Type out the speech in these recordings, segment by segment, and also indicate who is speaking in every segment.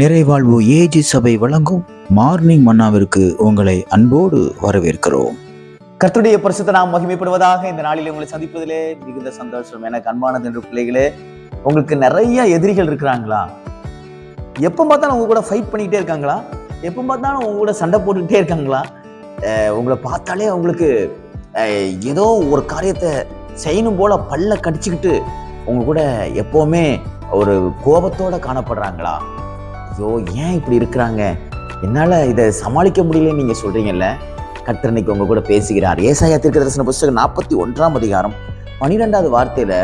Speaker 1: நிறைவாழ்வு AG சபை வழங்கும் morning மன்னாவிற்கு உங்களை அன்போடு வரவேற்கிறோம்.
Speaker 2: கர்த்தருடைய பரிசுத்த நாம் மகிமைப்படுவதாக இந்த நாளில் உங்களை சந்திப்பதிலே மிகுந்த சந்தோஷம். எனக்கு அன்பானது என்று பிள்ளைகளே உங்களுக்கு நிறைய எதிரிகள் இருக்கிறாங்களா? எப்போ பார்த்தாலும் உங்க கூட ஃபைட் பண்ணிக்கிட்டே இருக்காங்களா? எப்போ பார்த்தாலும் உங்க கூட சண்டை போட்டுக்கிட்டே இருக்காங்களா? உங்களை பார்த்தாலே அவங்களுக்கு ஏதோ ஒரு காரியத்தை செய்யணும் போல பல்ல கடிச்சுக்கிட்டு உங்க கூட எப்போவுமே ஒரு கோபத்தோட காணப்படுறாங்களா? ஐயோ ஏன் இப்படி இருக்கிறாங்க? என்னால் இதை சமாளிக்க முடியலன்னு நீங்கள் சொல்கிறீங்கல்ல கர்த்தர் உங்கள் கூட பேசுகிறார். ஏசாயா தீர்க்கதரிசன புஸ்தகம் நாற்பத்தி ஒன்றாம் அதிகாரம் பன்னிரெண்டாவது வார்த்தையில்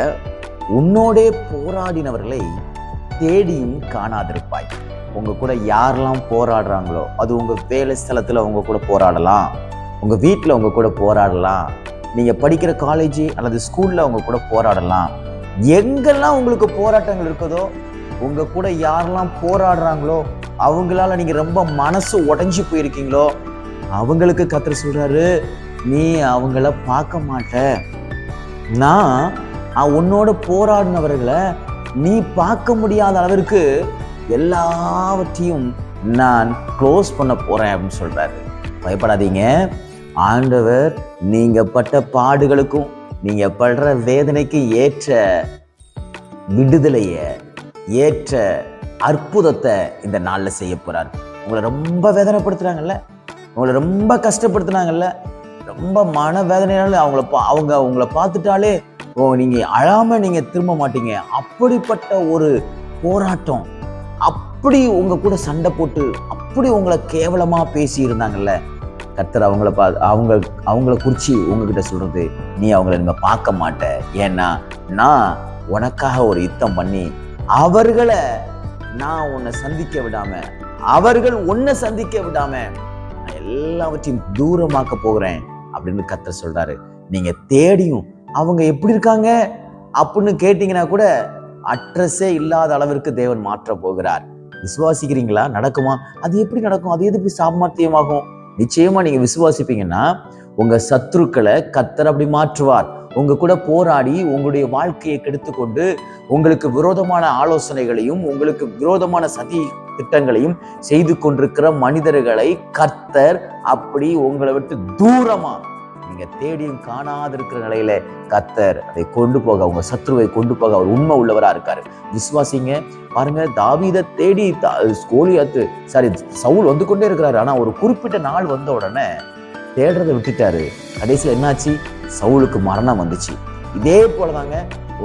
Speaker 2: உன்னோடே போராடினவர்களை தேடியும் காணாதிருப்பாய். உங்கள் கூட யாரெல்லாம் போராடுறாங்களோ அது உங்கள் வேலை ஸ்தலத்தில் அவங்க கூட போராடலாம். உங்கள் வீட்டில் அவங்க கூட போராடலாம். நீங்கள் படிக்கிற காலேஜ் அல்லது ஸ்கூலில் அவங்க கூட போராடலாம். எங்கெல்லாம் உங்களுக்கு போராட்டங்கள் இருக்குதோ உங்கள் கூட யாரெல்லாம் போராடுறாங்களோ அவங்களால நீங்கள் ரொம்ப மனசு உடஞ்சி போயிருக்கீங்களோ அவங்களுக்கு கத்துற சொல்கிறாரு நீ அவங்கள பார்க்க மாட்ட. நான் உன்னோட போராடினவர்களை நீ பார்க்க முடியாத அளவிற்கு எல்லாவற்றையும் நான் க்ளோஸ் பண்ண போகிறேன் அப்படின்னு சொல்கிறாரு பயப்படாதீங்க. ஆண்டவர் நீங்கள் பட்ட பாடுகளுக்கும் நீங்கள் படுற வேதனைக்கு ஏற்ற விடுதலையை ஏற்ற அற்புதத்தை இந்த நாளில் செய்ய போகிறார் உங்களை ரொம்ப வேதனைப்படுத்துறாங்கல்ல? உங்களை ரொம்ப கஷ்டப்படுத்துனாங்கல்ல? ரொம்ப மன வேதனையால அவங்கள பா அவங்க உங்களை பார்த்துட்டாலே ஓ நீங்கள் அழாம நீங்கள் திரும்ப மாட்டீங்க. அப்படிப்பட்ட ஒரு போராட்டம் அப்படி உங்கள் கூட சண்டை போட்டு அப்படி உங்களை கேவலமாக பேசி இருந்தாங்கல்ல கர்த்தர் அவங்கள பா அவங்க அவங்கள குறித்து உங்ககிட்ட சொல்கிறது நீ அவங்கள நம்ம பார்க்க மாட்ட. ஏன்னா நான் உனக்காக ஒரு யுத்தம் பண்ணி அவர்களை நான் உன்னை சந்திக்க விடாம அவர்கள் உன்னை சந்திக்க விடாம நான் எல்லாவற்றையும் தூரமாக்க போகிறேன் அப்படின்னு கத்த சொல்றாரு. நீங்க தேடியும் அவங்க எப்படி இருக்காங்க அப்படின்னு கேட்டீங்கன்னா கூட அட்ரஸே இல்லாத அளவிற்கு தேவன் மாற்ற போகிறார். விசுவாசிக்கிறீங்களா? நடக்குமா? அது எப்படி நடக்கும்? அது எது சாமர்த்தியமாகும்? நிச்சயமா நீங்க விசுவாசிப்பீங்கன்னா உங்க சத்துருக்களை கத்தர் அப்படி மாற்றுவார். உங்க கூட போராடி உங்களுடைய வாழ்க்கையை கெடுத்துக்கொண்டு உங்களுக்கு விரோதமான ஆலோசனைகளையும் உங்களுக்கு விரோதமான சதி திட்டங்களையும் செய்து கொண்டிருக்கிற மனிதர்களை கர்த்தர் அப்படி உங்களை விட்டு தூரமா நீங்க தேடியும் காணாதிருக்கிற நிலையில கத்தர் அதை கொண்டு போக உங்க சத்ருவை கொண்டு போக அவர் உண்மை உள்ளவரா இருக்காரு. விசுவாசிங்க பாருங்க தாவித தேடி கோலியாத்து சாரி சவுல் வந்து கொண்டே இருக்கிறாரு. ஆனா ஒரு குறிப்பிட்ட நாள் வந்த உடனே தேடுறதை விட்டுட்டாரு. கடைசியில் என்னாச்சு? சவுலுக்கு மரணம் வந்துச்சு. இதே போலதாங்க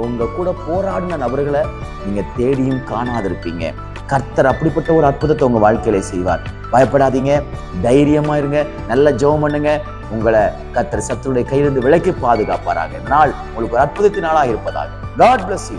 Speaker 2: உங்க கூட போராடின நபர்களை நீங்க தேடியும் காணாதிருப்பீங்க. கர்த்தர் அப்படிப்பட்ட ஒரு அற்புதத்தை உங்க வாழ்க்கையில செய்வார். பயப்படாதீங்க தைரியமா இருங்க நல்ல ஜெபம் பண்ணுங்க. உங்களை கர்த்தர் சத்துடைய கையிலிருந்து விலக்கி பாதுகாப்பாராக. நாள் உங்களுக்கு ஒரு அற்புதத்தினாலாக இருப்பதாக. God bless you